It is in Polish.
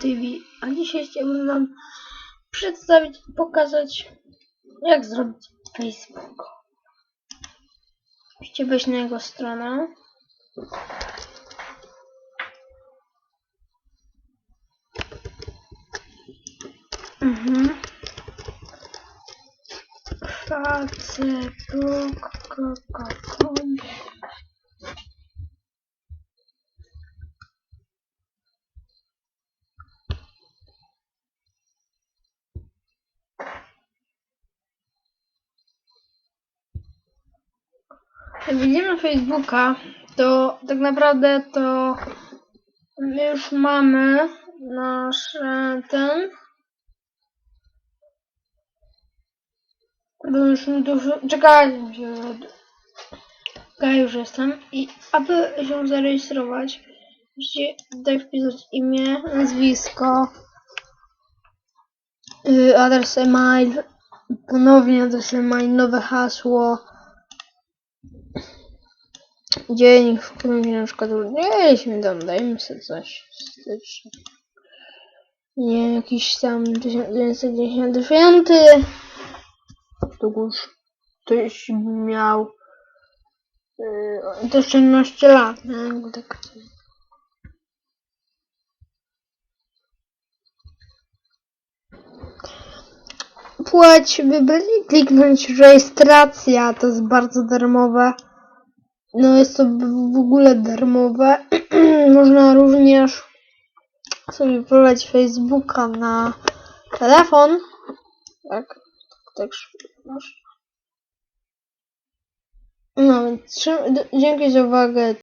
TV, a dzisiaj chciałbym wam przedstawić pokazać jak zrobić Facebook. Musicie wejść na jego stronę. Mhm. Facebook.com widzimy Facebooka, to tak naprawdę to my już mamy nasz e, ten. Bo już dużo. Się. Ja już jestem. I aby się zarejestrować, musicie tutaj wpisać imię, nazwisko, yy, adres e-mail, ponownie adres e-mail, nowe hasło dzień, w którym się na przykład urodziliśmy, tam dajmy sobie coś styczny. Nie jakiś tam 1995. To już ktoś miał yy, to 14 lat, nie? Tak. Płać wybrali, kliknąć rejestracja, to jest bardzo darmowe. No jest to w ogóle darmowe. Można również sobie prowadzić Facebooka na telefon. Tak, tak można. No więc dzięki za uwagę.